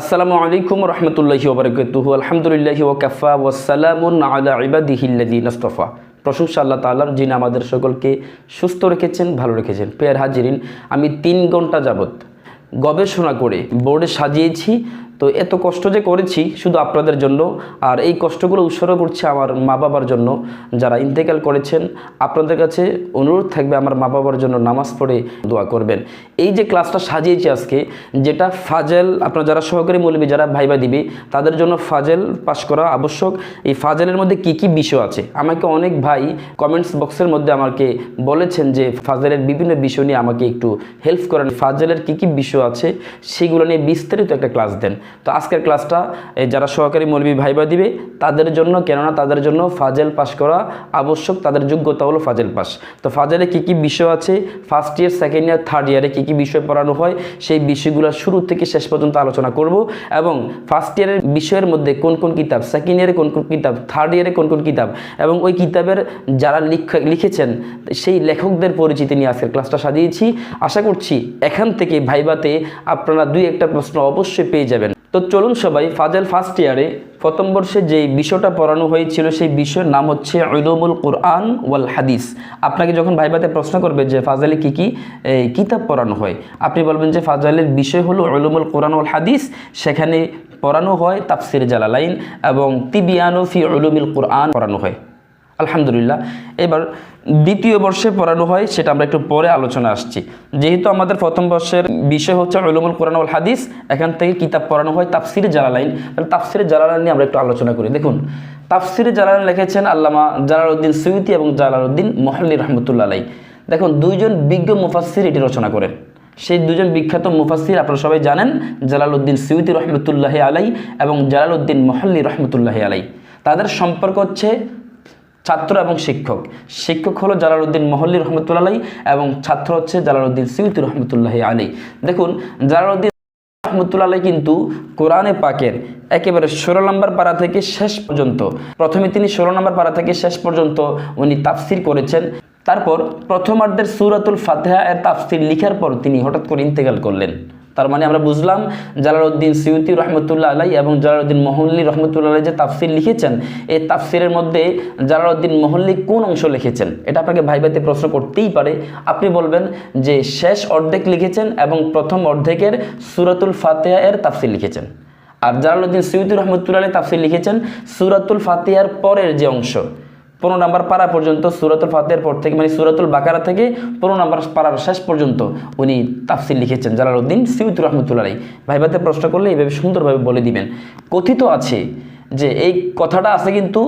আসসালামু আলাইকুম রহমতুল্লাহি ওবরকাতুহু। আলহামদুলিল্লাহি ওকাফা ওয়াসালামুন আলা ইবাদিহিল্লাদি নস্তফা। প্রশংসা আল্লাহ তাআলার, যিনি আমাদের সকলকে সুস্থ রেখেছেন, ভালো রেখেছেন। পেয়ার হাজিরিন, আমি তিন ঘণ্টা যাবত গবেষণা করে বোর্ডে সাজিয়েছি তো এত কষ্ট যে করেছি শুধু আপনাদের জন্য, আর এই কষ্টগুলো উৎসর্গ করছে আমার মা বাবার জন্য যারা ইন্তেকাল করেছেন, আপনাদের কাছে অনুরোধ থাকবে আমার মা বাবার জন্য নামাজ পড়ে দোয়া করবেন। এই যে ক্লাসটা সাজিয়েছি আজকে, যেটা ফাজেল, আপনার যারা সহকারী মৌলবী, যারা ভাইবা দিবে, তাদের জন্য ফাজেল পাশ করা আবশ্যক। এই ফাজেলের মধ্যে কি কি বিষয় আছে? আমাকে অনেক ভাই কমেন্টস বক্সের মধ্যে আমাকে বলেছেন যে ফাজেলের বিভিন্ন বিষয় নিয়ে আমাকে একটু হেল্প করেন। ফাজেলের কি কি বিষয় আছে, সেগুলো নিয়ে বিস্তারিত একটা ক্লাস দেন। তো আজকের ক্লাসটা যারা সহকারী মৌলবী ভাইবা দিবে, তাদের জন্য, কেননা তাদের জন্য ফাজেল পাস করা আবশ্যক, তাদের যোগ্যতা হলো ফাজেল পাস তো ফাজেলে কি কি বিষয় আছে? First year second year third ইয়ারে কী কী বিষয় পড়ানো হয়? সেই বিষয়গুলো শুরু থেকে শেষ পর্যন্ত আলোচনা করব এবং ফার্স্ট ইয়ারের বিষয়ের মধ্যে কোন কোন কিতাব সেকেন্ড ইয়ারে কোন কোন কিতাব থার্ড ইয়ারে কোন কোন কিতাব এবং ওই কিতাবের যারা লিখ- লিখেছেন, সেই লেখকদের পরিচিতি নিয়ে আজকের ক্লাসটা সাজিয়েছি। আশা করছি এখান থেকে ভাইবাতে আপনারা দুই একটা প্রশ্ন অবশ্যই পেয়ে যাবেন। তো চলুন সবাই, ফাজেল ফার্স্ট ইয়ারে প্রথম বর্ষে যেই বিষয়টা পড়ানো হয়েছিল, সেই বিষয়ের নাম হচ্ছে ঐদমুল কোরআন ওয়াল হাদিস। আপনাকে যখন ভাইবাতে প্রশ্ন করবে যে ফাজালে কি কি কিতাব পড়ানো হয়, আপনি বলবেন যে ফাজালের বিষয় হলো ঐলমুল কোরআন ওয়াল হাদিস, সেখানে পড়ানো হয় তাফসির জালালাইন এবং তিবিয়ানো ফি উলুমিল কোরআন পড়ানো হয়। আলহামদুলিল্লাহ। এবার দ্বিতীয় বর্ষে পড়ানো হয়, সেটা আমরা একটু পরে আলোচনা আসছি। যেহেতু আমাদের প্রথম বর্ষের বিষয় হচ্ছে উলুমুল কোরআন ওয়াল হাদিস, এখান থেকে কিতাব পড়ানো হয় তাফসির জালালাইন। তাহলে তাফসির জালালাইন নিয়ে আমরা একটু আলোচনা করি। দেখুন, তাফসির জালালাইন লিখেছেন আল্লামা জালালউদ্দিন সৈয়দি এবং জালালউদ্দিন মহল্লি রহমতুল্লাহ আলাই দেখুন, দুইজন বিজ্ঞ মুফাসসির এটি রচনা করেন। সেই দুজন বিখ্যাত মুফাসসির আপনারা সবাই জানেন, জালালউদ্দিন সৈয়দি রহমতুল্লাহ আলাই এবং জালালউদ্দিন মহল্লি রহমতুল্লাহ আলাই তাদের সম্পর্ক হচ্ছে ছাত্র এবং শিক্ষক। শিক্ষক হলো জালালউদ্দিন মহল্লি রহমতুল্লাহ এবং ছাত্র হচ্ছে জালালউদ্দিন সিউতি রহমতুল্লাহ আলী দেখুন, জালালউদ্দিন রহমতুল্লাহ কিন্তু কোরআনে পাকের একেবারে ষোলো নম্বর পাড়া থেকে শেষ পর্যন্ত, প্রথমে তিনি ষোলো নম্বর পাড়া থেকে শেষ পর্যন্ত উনি তাফসির করেছেন। তারপর প্রথমার্ধের সুরাতুল ফাতেহা এর তাফসির লিখার পর তিনি হঠাৎ করে ইন্তেকাল করলেন। তার মানে আমরা বুঝলাম জালালউদ্দিন সিউতি রহমতুল্লাহ আলাই এবং জালালউদ্দিন মহল্লি রহমতুল্লাহ আলাই যে তাফসির লিখেছেন, এই তাফসিরের মধ্যে জালালউদ্দিন মহল্লি কোন অংশ লিখেছেন? এটা আপনাকে ভাইভাইতে প্রশ্ন করতেই পারে। আপনি বলবেন যে শেষ অর্ধেক লিখেছেন এবং প্রথম অর্ধেকের সুরাতুল ফাতেহা এর তাফসির লিখেছেন। আর জালালউদ্দিন সিউতি রহমতুল্লাহ আলাই তাফসির লিখেছেন সুরাতুল ফাতেহার পরের যে অংশ। পনেরো নাম্বার পাড়া পর্যন্ত সুরাতুল ফাতেহার পর থেকে মানে সুরাতুল বাকারা থেকে পনেরো নাম্বার পাড়ার শেষ পর্যন্ত উনি তাফসিল লিখেছেন, জালালউদ্দিন সিউত রহমতুল্লাহ ভাইভাতে প্রশ্ন করলে এইভাবে সুন্দরভাবে বলে দিবেন। কথিত আছে যে এই কথাটা আছে কিন্তু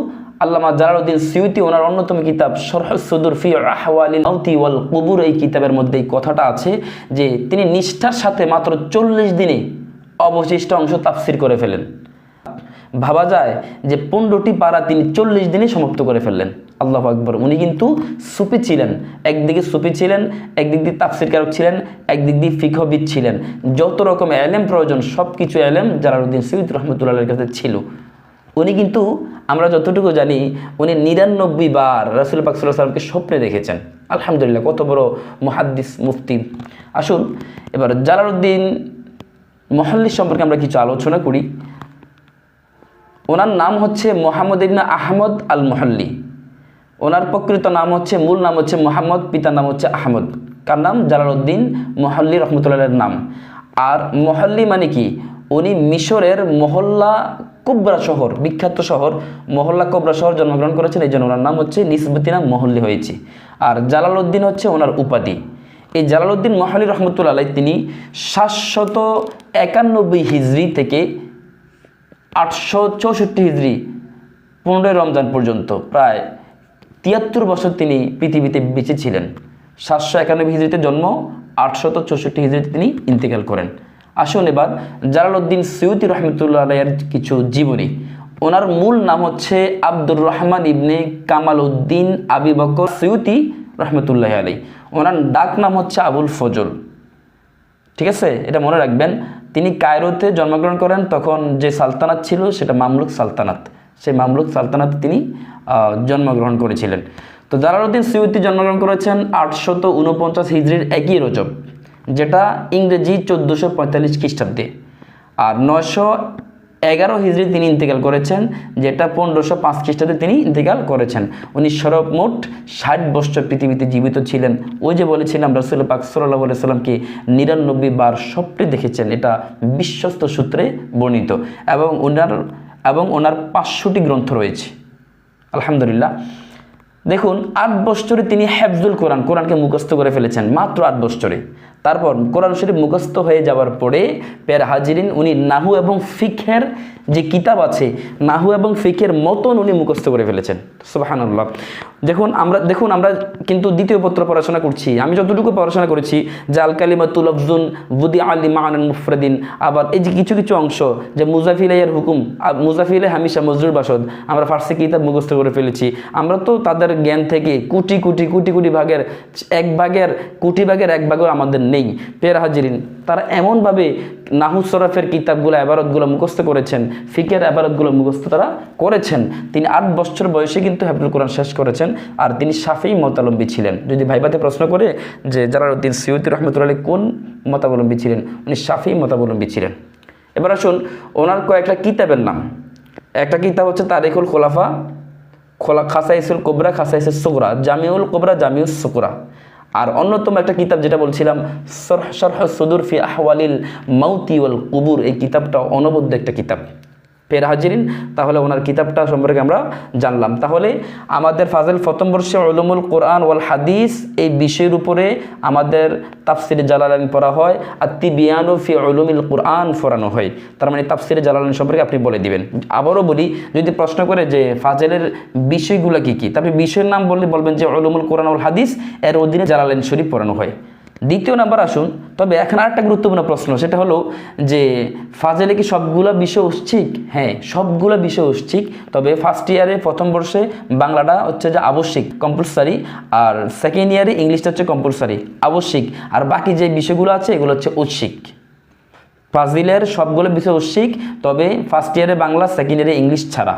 আল্লামা জালালউদ্দিন সিউতি, ওনার অন্যতম কিতাব সরহসুদুর ফি আহওয়ালিল ওয়াল কুবুর, এই কিতাবের মধ্যে এই কথাটা আছে যে তিনি নিষ্ঠার সাথে মাত্র চল্লিশ দিনে অবশিষ্ট অংশ তাফসির করে ফেলেন। ভাবা যায় যে পনেরোটি পাড়া তিনি চল্লিশ দিনে সমাপ্ত করে ফেললেন। আল্লাহ আকবর। উনি কিন্তু সুফি ছিলেন। একদিকে সুফি ছিলেন, একদিক দিয়ে তাফসিরকারক ছিলেন, একদিক দিয়ে ফিকহবিদ ছিলেন। যত রকম এলেম প্রয়োজন সব কিছু এলেম জালালউদ্দিন সৈয়দ রহমতুল্লাহের কাছে ছিল। উনি কিন্তু, আমরা যতটুকু জানি, উনি নিরানব্বই বার রাসুল পাক সাল্লাহ সাল্লামকে স্বপ্নে দেখেছেন। আলহামদুলিল্লাহ, কত বড় মুহাদ্দিস মুফতি। আসুন, এবার জালালউদ্দিন মহল্লি সম্পর্কে আমরা কিছু আলোচনা করি। ওনার নাম হচ্ছে মোহাম্মদ ইবনা আহমদ আল মহল্লি ওনার প্রকৃত নাম হচ্ছে, মূল নাম হচ্ছে মোহাম্মদ, পিতার নাম হচ্ছে আহমদ। কার নাম? জালালউদ্দিন মহল্লি রহমতুল্লাহের নাম। আর মহল্লি মানে কি? উনি মিশরের মহল্লা কুবরা শহর, বিখ্যাত শহর, মহল্লা কুবরা শহর জন্মগ্রহণ করেছেন, এই জন্য ওনার নাম হচ্ছে নিসবতি নাম মহল্লি হয়েছে। আর জালালউদ্দিন হচ্ছে ওনার উপাধি। এই জালালউদ্দিন মহল্লি রহমতুল্লাহ তিনি সাতশত একানব্বই হিজড়ি থেকে আটশো চৌষট্টি হিজড়ি পনেরোই রমজান পর্যন্ত, প্রায় তিয়াত্তর বছর তিনি পৃথিবীতে বেঁচে ছিলেন। সাতশো একানব্বই হিজড়িতে জন্ম আটশত চৌষট্টি হিজড়িতে তিনি ইন্তেকাল করেন। আসুন এবার জালালউদ্দিন সৈয়দি রহমতুল্লাহ আলাইয়ের কিছু জীবনী। ওনার মূল নাম হচ্ছে আব্দুর রহমান ইবনে কামাল উদ্দিন আবি বকর সৈয়দি রহমতুল্লাহ আলাই ওনার ডাক নাম হচ্ছে আবুল ফজল। ঠিক আছে? এটা মনে রাখবেন। তিনি কায়রোতে জন্মগ্রহণ করেন, তখন যে সালতানাত ছিল সেটা মামলুক সালতানাত। সেই মামলুক সালতানাত তিনি জন্মগ্রহণ করেছিলেন। তো জালালউদ্দিন সিউতি জন্মগ্রহণ করেছেন আটশত উনপঞ্চাশ হিজড়ির একই রজব, যেটা ইংরেজি চোদ্দোশো পঁয়তাল্লিশ খ্রিস্টাব্দে। আর নয়শো এগারো হিজড়ি তিনি ইন্তেকাল করেছেন, যেটা পনেরোশো পাঁচ খ্রিস্টাব্দে তিনি ইন্তেকাল করেছেন। উনি সর্বমোট ষাট বছর পৃথিবীতে জীবিত ছিলেন। ওই যে বলেছিলাম, রসুল পাক সাল্লাহ সাল্লামকে নিরানব্বই বার স্বপ্নে দেখেছেন, এটা বিশ্বস্ত সূত্রে বর্ণিত। এবং ওনার এবং ওনার পাঁচশোটি গ্রন্থ রয়েছে। আলহামদুলিল্লাহ। দেখুন, আট বছরে তিনি হেফজুল কোরআন, কোরআনকে মুখস্থ করে ফেলেছেন, মাত্র আট বছরে। তারপর কোরআন শরীফ মুখস্থ হয়ে যাওয়ার পরে পের হাজিরিন, উনি নাহু এবং ফিখের যে কিতাব আছে, নাহু এবং ফিখের মতন উনি মুখস্থ করে ফেলেছেন। সুবাহানুল্লাহ। দেখুন, আমরা দেখুন, আমরা কিন্তু দ্বিতীয় পত্র পড়াশোনা করছি। আমি যতটুকু পড়াশোনা করেছি আল কালিমাতুল আফজুন বুদি আলী মাহান মুফরদিন আবার এই যে কিছু কিছু অংশ, যে মুজাফিলাইয়ের হুকুম, আ- মুজাফিলে হামিশা মজরুর বাসদ, আমরা ফার্সি কিতাব মুখস্থ করে ফেলেছি। আমরা তো তাদের জ্ঞান থেকে কোটি কোটি কোটি কোটি ভাগের, এক ভাগের, কোটি ভাগের এক ভাগও আমাদের নেই। পের হাজিরিন, তারা এমনভাবে নাহু সরফের কিতাবগুলো, আবারতগুলো মুখস্থ করেছেন, ফিকের আবারতগুলো মুখস্থ তারা করেছেন। তিনি আট বছর বয়সে কিন্তু হাফিজুল কোরআন শেষ করেছেন, আর তিনি সাফেই মতালম্বী ছিলেন। যদি ভাইবাতে প্রশ্ন করে যে জালালউদ্দিন সৈয়দ রহমতুল্লাহ কোন মতাবলম্বী ছিলেন, উনি সাফেই মতাবলম্বী ছিলেন। এবার আসুন, ওনার কয়েকটা কিতাবের নাম। একটা কিতাব হচ্ছে তারিকুল খোলাফা, খোলা খাসাইসুল কোবরা খাসাইসুল সুকরা জামিউল কোবরা জামিউল সুকরা আর অন্যতম একটা কিতাব যেটা বলছিলাম, সরহ সরহ সুদুর ফি আহওয়ালিল মাউতি কুবুর, এই কিতাবটা অনবদ্য একটা কিতাব। ফের হাজিরিন, তাহলে ওনার কিতাবটা সম্পর্কে আমরা জানলাম। তাহলে আমাদের ফাজল প্রথম বর্ষে উলুমুল কোরআন ওয়াল হাদিস এই বিষয়ের উপরে আমাদের তাফসিরে জালালাইন পড়া হয়, আর তিবিয়ানু ফি উলুমিল কোরআন পড়ানো হয়। তার মানে তাফসিরে জালালাইন সম্পর্কে আপনি বলে দিবেন। আবারও বলি, যদি প্রশ্ন করে যে ফাজেলের বিষয়গুলো কি কি তারপরে বিষয়ের নাম বললে বলবেন যে উলুমুল কোরআন ওয়াল হাদিস, এর অধীনে জালালাইন শরীফ পড়ানো হয়। দ্বিতীয় নাম্বার আসুন, তবে এখন আরেকটা গুরুত্বপূর্ণ প্রশ্ন, সেটা হলো যে ফাজেলে কি সবগুলো বিষয় ঐচ্ছিক হ্যাঁ সবগুলো বিষয় ঐচ্ছিক তবে ফার্স্ট ইয়ারে প্রথম বর্ষে বাংলাটা হচ্ছে যে আবশ্যিক কম্পালসারি আর সেকেন্ড ইয়ারে ইংলিশটা হচ্ছে কম্পালসারি আবশ্যিক, আর বাকি যে বিষয়গুলো আছে এগুলো হচ্ছে ঐচ্ছিক ফাজিলের সবগুলো বিষয় ঐচ্ছিক তবে ফার্স্ট ইয়ারে বাংলা সেকেন্ড ইয়ারে ইংলিশ ছাড়া।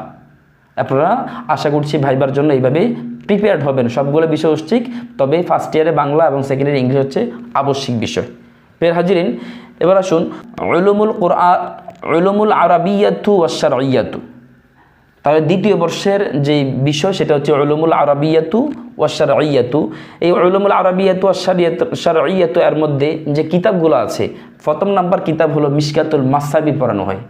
আপনারা আশা করছি ভাইবার জন্য এইভাবে প্রিপেয়ার্ড হবেন। সবগুলো বিষয় ঐচ্ছিক তবে ফার্স্ট ইয়ারে বাংলা এবং সেকেন্ড ইয়ারে ইংলিশ হচ্ছে আবশ্যিক বিষয়। ফের হাজিরিন, এবার আসুন উলুমুল কোরআন উলুমুল আরবিয়াতু ওয়াশারইয়াতু তাহলে দ্বিতীয় বর্ষের যে বিষয় সেটা হচ্ছে উলুমুল আরবিয়াতু ওয়াশারইয়াতু এই উলুমুল আরবিয়াতু ওয়াশারইয়াতু এর মধ্যে যে কিতাবগুলো আছে, প্রথম নাম্বার কিতাব হলো মিশকাতুল মাসাবি পড়ানো হয়।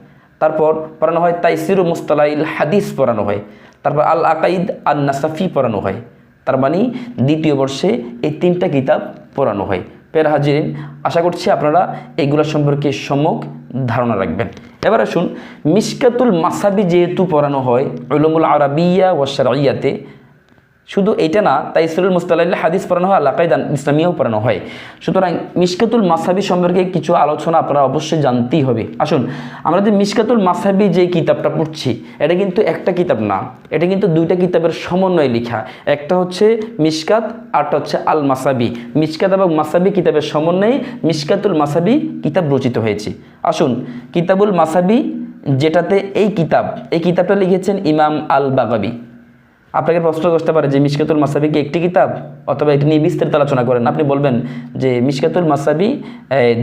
তারপর পড়ানো হয় তাইসিরু মুস্তালাইল হাদিস পড়ানো হয়। তারপর আল আকাইদ আল নাসাফি পড়ানো হয়। তার মানে দ্বিতীয় বর্ষে এই তিনটা কিতাব পড়ানো হয়। পের হাজিরিন, আশা করছি আপনারা এগুলো সম্পর্কে সম্যক ধারণা রাখবেন। এবার আসুন, মিসকাতুল মাসাবি যেহেতু পড়ানো হয় উলুমুল আরবিয়া ওয়াশারাইয়াতে শুধু এটা না, তাই সুরুল মুস্তাল্লাহ হাদিস পড়ানো হয় আল্লাকাইদান ইসলামিয়াও পড়ানো হয়। সুতরাং মিশকাতুল মাসাবি সম্পর্কে কিছু আলোচনা আপনারা অবশ্যই জানতেই হবে। আসুন, আমরা যে মিশকাতুল মাসাবি যে কিতাবটা পড়ছি, এটা কিন্তু একটা কিতাব না, এটা কিন্তু দুইটা কিতাবের সমন্বয়ে লেখা। একটা হচ্ছে মিশকাত আরটা হচ্ছে আল মাসাবি মিশকাত এবং মাসাবি কিতাবের সমন্বয়ে মিশকাতুল মাসাবি কিতাব রচিত হয়েছে। আসুন, কিতাবুল মাসাবি যেটাতে এই কিতাব, এই কিতাবটা লিখেছেন ইমাম আল বাগাবি আপনাকে প্রশ্ন করতে পারে যে মিশকাতুল মাসাবি কি একটি কিতাব? অথবা এটি নিয়ে বিস্তারিত আলোচনা করেন। আপনি বলবেন যে মিশকাতুল মাসাবি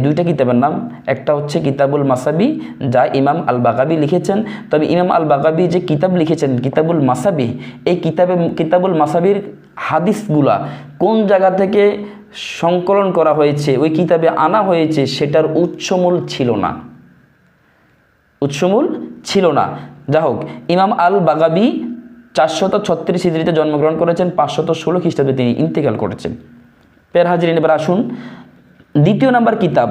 দুইটা কিতাবের নাম। একটা হচ্ছে কিতাবুল মাসাবি, যা ইমাম আল বাগাবি লিখেছেন। তবে ইমাম আল বাগাবি যে কিতাব লিখেছেন, কিতাবুল মাসাবি, এই কিতাবে, কিতাবুল মাসাবির হাদিসগুলা কোন জায়গা থেকে সংকলন করা হয়েছে, ওই কিতাবে আনা হয়েছে, সেটার উৎসমূল ছিল না। উৎসমূল ছিল না। যা হোক, ইমাম আল বাগাবি চারশত ছত্রিশ হিজড়িতে জন্মগ্রহণ করেছেন, পাঁচশত ষোলো খ্রিস্টাব্দে তিনি ইন্তেকাল করেছেন। পের হাজিরিন এবার আসুন দ্বিতীয় নাম্বার কিতাব,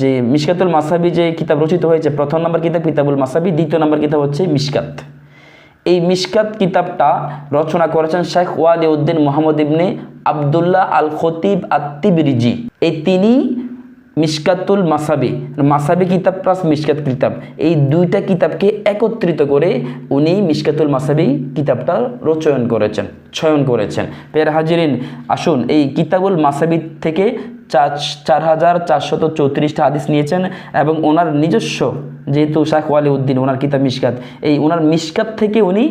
যে মিশকাতুল মাসাবি যে কিতাব রচিত হয়েছে, প্রথম নাম্বার কিতাব কিতাবুল মাসাবি, দ্বিতীয় নাম্বার কিতাব হচ্ছে মিশকাত। এই মিশকাত কিতাবটা রচনা করেছেন শেখ ওয়ালি উদ্দিন মোহাম্মদ ইবনে আবদুল্লাহ আল খতিব আত্তিবিরিজি। এই তিনি মিশকাতুল মাসাবি। মাসাবি কিতাব প্লাস মিসকাত কিতাব। এই দুইটা কিতাবকে একত্রিত করে উনি মিসকাতুল মাসাবি কিতাবটা রচয়ন করেছেন, ছয়ন করেছেন। পের হাজিরিন, আসুন এই কিতাবুল মাসাবি থেকে চার হাজার হাদিস নিয়েছেন এবং ওনার নিজস্ব যেহেতু শাহ ওয়ালি উদ্দিন ওনার কিতাব মিসকাত এই ওনার মিসকাত থেকে উনি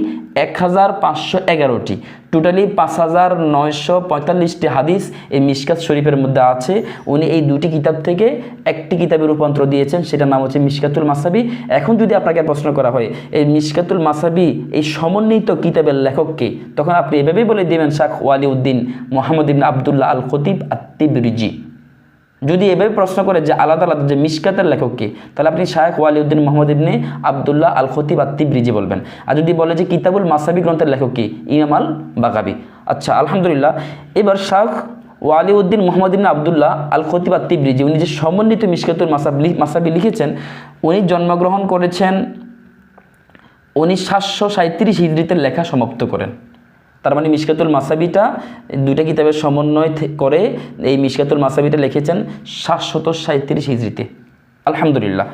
এক হাজার পাঁচশো এগারোটি। টোটালি পাঁচ হাজার নয়শো পঁয়তাল্লিশটি হাদিস এই মিসকাত শরীফের মধ্যে আছে। উনি এই দুটি কিতাব থেকে একটি কিতাবে রূপান্তর দিয়েছেন, সেটার নাম হচ্ছে মিসকাতুল মাসাবি। এখন যদি আপনাকে প্রশ্ন করা হয়, এই মিসকাতুল মাসাবি এই সমন্বিত কিতাবের লেখককে, তখন আপনি এভাবেই বলে দেবেন শাহ ওয়ালি উদ্দিন মোহাম্মদ ইবিন আবদুল্লাহ আল খতিব আত্মিবরিজি যদি এভাবে প্রশ্ন করে যে আলাদা আলাদা যে মিসকাতের লেখককে তাহলে আপনি শায়েখ ওয়ালিউদ্দিন মোহাম্মদ ইবনে আবদুল্লাহ আল খতিব আত্মিব্রিজি বলবেন। আর যদি বলে যে কিতাবুল মাসাবি গ্রন্থের লেখক কি, ইমাম আল বাগাবি আচ্ছা আলহামদুলিল্লাহ। এবার শাহ ওয়ালিউদ্দিন মোহাম্মদ ইবনে আবদুল্লাহ আল খতিব আত্মিব্রিজি উনি যে সমন্বিত মিসকাতুল মাসাবি মাসাবি লিখেছেন, উনি জন্মগ্রহণ করেছেন উনি সাতশো সাঁত্রিশ হিজড়িতে লেখা সমাপ্ত করেন। তার মানে মিশকাতুল মাসাবিটা, দুইটা কিতাবের সমন্বয় করে এই মিশকাতুল মাসাবিটা লিখেছেন সাতশত সাঁত্রিশ হিজড়িতে। আলহামদুলিল্লাহ।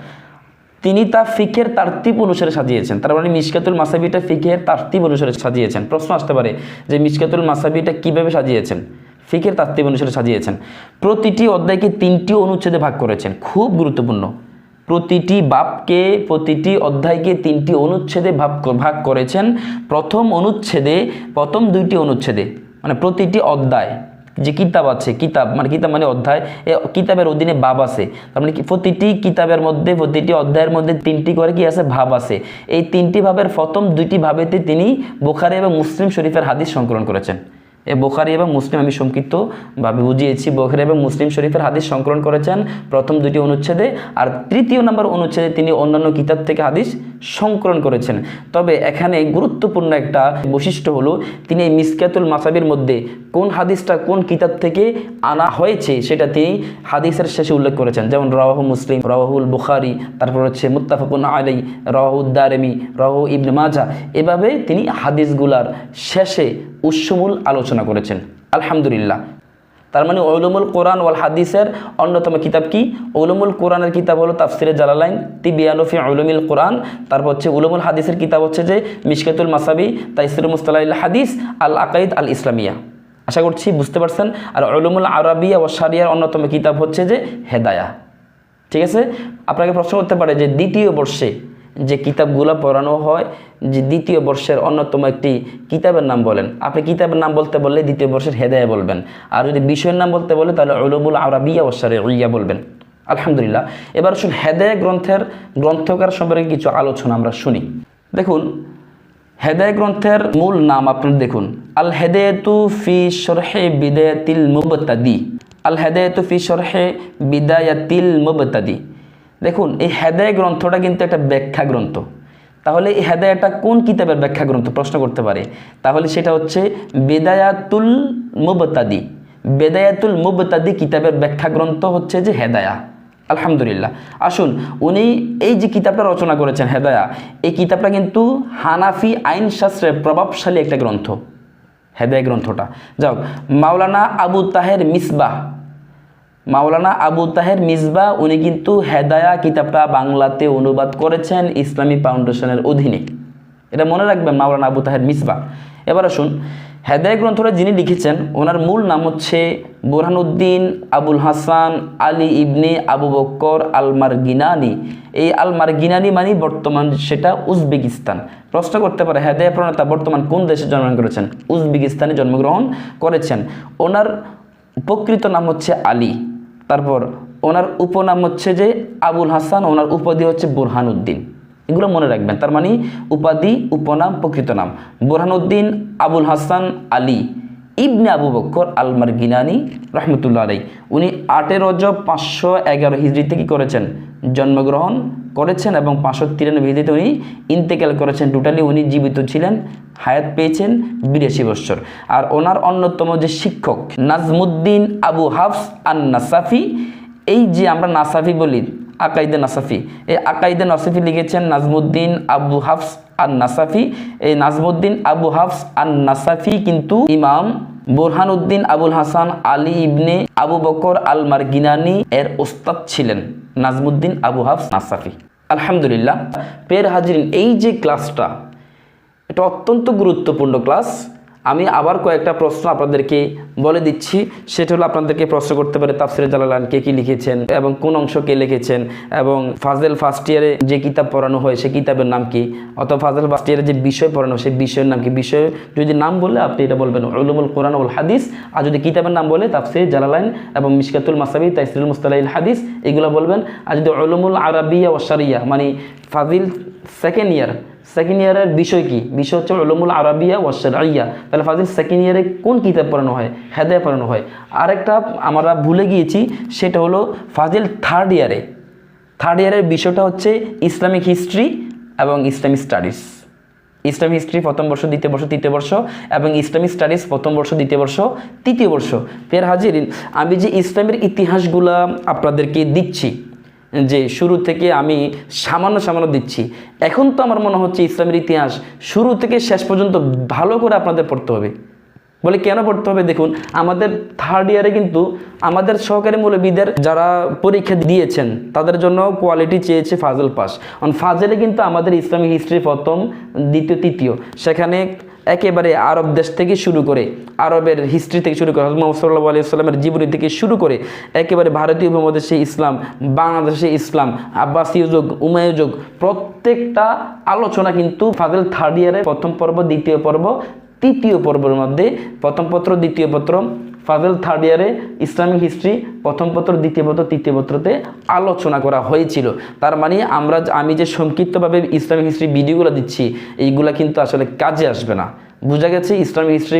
তিনি তা ফিকের তারতিব অনুসারে সাজিয়েছেন। তার মানে মিশকাতুল মাসাবিটা ফিকের তারতিব অনুসারে সাজিয়েছেন। প্রশ্ন আসতে পারে যে মিশকাতুল মাসাবিটা কীভাবে সাজিয়েছেন? ফিকের তারতিব অনুসারে সাজিয়েছেন। প্রতিটি অধ্যায়কে তিনটি অনুচ্ছেদে ভাগ করেছেন। খুব গুরুত্বপূর্ণ। প্রতিটি বাপকে, প্রতিটি অধ্যায়কে তিনটি অনুচ্ছেদে ভাগ ভাগ করেছেন। প্রথম অনুচ্ছেদে, প্রথম দুইটি অনুচ্ছেদে মানে প্রতিটি অধ্যায়, যে কিতাব আছে, কিতাব মানে কিতাব মানে অধ্যায়, এ কিতাবের অধীনে ভাব আছে। তার মানে প্রতিটি কিতাবের মধ্যে, প্রতিটি অধ্যায়ের মধ্যে তিনটি করে কি আছে, ভাব আছে। এই তিনটি ভাবের প্রথম দুইটি ভাবেতে তিনি বোখারি এবং মুসলিম শরীফের হাদিস সংকলন করেছেন। এ বোখারি এবং মুসলিম আমি সংক্ষিপ্তভাবে বুঝিয়েছি। বোখারি এবং মুসলিম শরীফের হাদিস সংকলন করেছেন প্রথম দুটি অনুচ্ছেদে। আর তৃতীয় নম্বর অনুচ্ছেদে তিনি অন্যান্য কিতাব থেকে হাদিস সংকলন করেছেন। তবে এখানে গুরুত্বপূর্ণ একটা বৈশিষ্ট্য হলো, তিনি এই মিসকাতুল মাসাবির মধ্যে কোন হাদিসটা কোন কিতাব থেকে আনা হয়েছে সেটা তিনি হাদিসের শেষে উল্লেখ করেছেন। যেমন রাহু মুসলিম রাহুল বুখারি, তারপর হচ্ছে মুত্তাফাকুন আলাই রাহুদ্দারেমি রাহু ইবনে মাজা। এভাবে তিনি হাদিসগুলার শেষে উৎসমূল আলোচনা করেছেন। আলহামদুলিল্লাহ। তার মানে ওলুমুল কোরআন ওয়াল হাদিসের অন্যতম কিতাব কি? ওলুমুল কোরআনের কিতাব হলো তাফসিরে জালালাইন, তিবিয়ানফি উলুমিল কোরআন, তারপর হচ্ছে উলুমুল হাদিসের কিতাব হচ্ছে যে মিশকাতুল মাসাবি তাইসির মুস্তালাইল হাদিস আল আকাইদ আল ইসলামিয়া আশা করছি বুঝতে পারছেন? আর উলুমুল আরবিয়া ও সারিয়ার অন্যতম কিতাব হচ্ছে যে হেদায়া। ঠিক আছে? আপনাকে প্রশ্ন করতে পারে যে দ্বিতীয় বর্ষে যে কিতাবগুলো পড়ানো হয়, যে দ্বিতীয় বর্ষের অন্যতম একটি কিতাবের নাম বলেন। আপনি কিতাবের নাম বলতে বললে দ্বিতীয় বর্ষের হেদায়া বলবেন। আর যদি বিষয়ের নাম বলতে বলে, তাহলে উলুমুল আরবিয়া ও সারিয়া বলবেন। আলহামদুলিল্লাহ। এবার শুন হেদায়া গ্রন্থের গ্রন্থকার সম্পর্কে কিছু আলোচনা আমরা শুনি। দেখুন হেদায় গ্রন্থের মূল নাম আপনারা দেখুন। আল হেদায়তু ফি শরহে বিদায়াতিল মুবতাদি। আল হেদায়তু ফি শরহে বিদায়াতিল মুবতাদি। দেখুন, এই হেদায় গ্রন্থটা কিন্তু একটা ব্যাখ্যা গ্রন্থ। তাহলে এই হেদায়াটা কোন কিতাবের ব্যাখ্যা গ্রন্থ? প্রশ্ন করতে পারে। তাহলে সেটা হচ্ছে বেদায়াতুল মুবতাদি। বেদায়াতুল মুবতাদি কিতাবের ব্যাখ্যা গ্রন্থ হচ্ছে যে হেদায়া। আলহামদুলিল্লাহ। আসুন, উনি এই যে কিতাবটা রচনা করেছেন হেদায়া, এই কিতাবটা কিন্তু হানাফি আইন শাস্ত্রের প্রভাবশালী একটা গ্রন্থ। হেদায় গ্রন্থটা। যাও মাওলানা আবু তাহের মিসবাহ মাওলানা আবু তাহের মিসবা, উনি কিন্তু হেদায়া কিতাবটা বাংলাতে অনুবাদ করেছেন ইসলামী ফাউন্ডেশনের অধীনে। এটা মনে রাখবেন মাওলানা আবু তাহের মিসবা। এবার আসুন, হেদায় গ্রন্থটা যিনি লিখেছেন, ওনার মূল নাম হচ্ছে বোরহানুদ্দিন আবুল হাসান আলী ইবনে আবু বক্কর আলমার গিনানি এই আলমার গিনানি মানে বর্তমান সেটা উজবেকিস্তান। প্রশ্ন করতে পারে, হেদায় প্রণেতা বর্তমান কোন দেশে জন্মগ্রহণ করেছেন? উজবেকিস্তানে জন্মগ্রহণ করেছেন। ওনার প্রকৃত নাম হচ্ছে আলী। তারপর ওনার উপনাম হচ্ছে যে আবুল হাসান, ওনার উপাধি হচ্ছে বুরহানুদ্দিন। এগুলো মনে রাখবেন, তার মানে উপাধি, উপনাম, প্রকৃত নাম। বুরহানুদ্দিন, আবুল হাসান, আলী ইবনে আবু বক্কর আলমার গিনানি রহমতুল্লাহ আলাই উনি আটের রজব পাঁচশো এগারো হিজড়িতে কী করেছেন? জন্মগ্রহণ করেছেন এবং পাঁচশো তিরানব্বই হিজড়িতে উনি ইন্তেকাল করেছেন। টোটালি উনি জীবিত ছিলেন, হায়াত পেয়েছেন বিরাশি বৎসর আর ওনার অন্যতম যে শিক্ষক নাজমুদ্দিন আবু হাফস আন নাসাফি এই যে আমরা নাসাফি বলি, আকাইদে নাসাফি, এই আকাইদে নাসাফি লিখেছেন নাজমুদ্দিন আবু হাফস আর নাসাফি এই নাজমুদ্দিন আবু হাফস আর নাসাফি কিন্তু ইমাম বোরহানুদ্দিন আবুল হাসান, আলী ইবনে আবু বকর আল মারগিনানি এর ওস্তাদ ছিলেন নাজমুদ্দিন আবু হাফস নাসাফি আলহামদুলিল্লাহ, পের হাজিরিন, এই যে ক্লাসটা এটা অত্যন্ত গুরুত্বপূর্ণ ক্লাস আমি আবার কয়েকটা প্রশ্ন আপনাদেরকে বলে দিচ্ছি। সেটা হলো আপনাদেরকে প্রশ্ন করতে পারে তাফসিরে জালালান কে কি লিখেছেন এবং কোন অংশ কে লিখেছেন এবং ফাজেল ফার্স্ট ইয়ারে যে কিতাব পড়ানো হয় সে কিতাবের নাম কি? অথবা ফাজেল ফার্স্ট ইয়ারে যে বিষয় পড়ানো হয় সেই বিষয়ের নাম কি? বিষয় যদি নাম বলে আপনি এটা বলবেন। উলুমুল কোরআন উল হাদিস। আর যদি কিতাবের নাম বলে তাফসির জালালাইন এবং মিশকাতুল মাসাবি, তাইসিরুল মুস্তালাইল হাদিস, এগুলো বলবেন। আর যদি উলুমুল আরবিয়া ও শারিয়া মানে ফাজিল সেকেন্ড ইয়ার সেকেন্ড ইয়ারের বিষয় কি? বিষয় হচ্ছে উলুমুল আরবিয়া ও শারিয়া তাহলে ফাজিল সেকেন্ড ইয়ারে কোন কিতাব পড়ানো হয়? হেদায় পড়ানো হয়। আরেকটা আমরা ভুলে গিয়েছি, সেটা হলো ফাজিল থার্ড ইয়ারে থার্ড ইয়ারের বিষয়টা হচ্ছে ইসলামিক হিস্ট্রি এবং ইসলামিক স্টাডিজ। ইসলাম হিস্ট্রি প্রথম বর্ষ, দ্বিতীয় বর্ষ, তৃতীয় বর্ষ এবং ইসলামিক স্টাডিজ প্রথম বর্ষ, দ্বিতীয় বর্ষ, তৃতীয় বর্ষ। ফের হাজির আমি যে ইসলামের ইতিহাসগুলা আপনাদেরকে দিচ্ছি যে শুরু থেকে আমি সামান্য সামান্য দিচ্ছি। এখন তো আমার মনে হচ্ছে ইসলামের ইতিহাস শুরু থেকে শেষ পর্যন্ত ভালো করে আপনাদের পড়তে হবে। বলে কেন পড়তে হবে? দেখুন, আমাদের থার্ড ইয়ারে কিন্তু আমাদের সহকারী মৌলবীদের যারা পরীক্ষা দিয়েছেন, তাদের জন্য কোয়ালিটি চেয়েছে ফাজল পাস। অন ফাজলে কিন্তু আমাদের ইসলামিক হিস্ট্রি প্রথম, দ্বিতীয়, তৃতীয়। সেখানে একেবারে আরব দেশ থেকে শুরু করে, আরবের হিস্ট্রি থেকে শুরু করে হজমত সাল্লাহ আলি সাল্লামের জীবনী থেকে শুরু করে একেবারে ভারতীয় উপমহাদেশে ইসলাম বাংলাদেশে ইসলাম, আব্বাসীয় যুগ উমায় যুগ, প্রত্যেকটা আলোচনা কিন্তু ফাজেল থার্ড ইয়ারের প্রথম পর্ব, দ্বিতীয় পর্ব, তৃতীয় পর্বের মধ্যে প্রথম পত্র, দ্বিতীয় পত্র ফাজল থার্ড ইয়ারে ইসলামিক হিস্ট্রি প্রথম পত্র, দ্বিতীয় পত্র, তৃতীয় পত্রতে আলোচনা করা হয়েছিল। তার মানে আমরা আমি যে সংক্ষিপ্তভাবে ইসলামিক হিস্ট্রি ভিডিওগুলো দিচ্ছি, এইগুলা কিন্তু আসলে কাজে আসবে না। বোঝা গেছে ইসলামিক হিস্ট্রি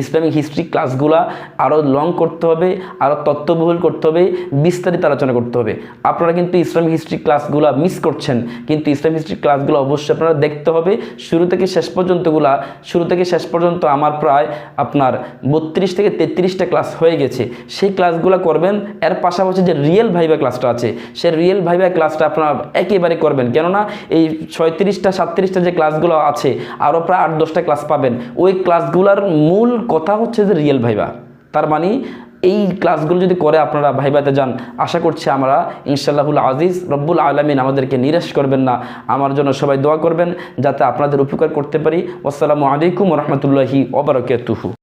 ইসলামিক হিস্ট্রি ক্লাসগুলা আরও লং করতে হবে আরও তত্ত্ববহুল করতে হবে, বিস্তারিত আলোচনা করতে হবে। আপনারা কিন্তু ইসলামিক হিস্ট্রি ক্লাসগুলা মিস করছেন, কিন্তু ইসলামিক হিস্ট্রি ক্লাসগুলো অবশ্যই আপনারা দেখতে হবে। শুরু থেকে শেষ পর্যন্তগুলা, শুরু থেকে শেষ পর্যন্ত আমার প্রায় আপনার বত্রিশ থেকে তেত্রিশটা ক্লাস হয়ে গেছে। সেই ক্লাসগুলো করবেন, এর পাশাপাশি যে রিয়েল ভাইবা ক্লাসটা আছে সে রিয়েল ভাইবা ক্লাসটা আপনারা একেবারে করবেন। কেননা এই ছয়ত্রিশটা, সাতত্রিশটা যে ক্লাসগুলো আছে আরও প্রায় আট দশটা ক্লাস পাবেন। ওই ক্লাসগুলোর মূল কথা হচ্ছে যে রিয়েল ভাইবা তার মানে এই ক্লাসগুলো যদি করে আপনারা ভাইবাতে যান, আশা করছি আমরা ইনশাল্লাহুল আজিজ রব্বুল আলমিন আমাদেরকে নিরাশ করবেন না। আমার জন্য সবাই দোয়া করবেন যাতে আপনাদের উপকার করতে পারি। আসসালামু আলাইকুম রহমতুল্লাহি ওবরাকাতুহু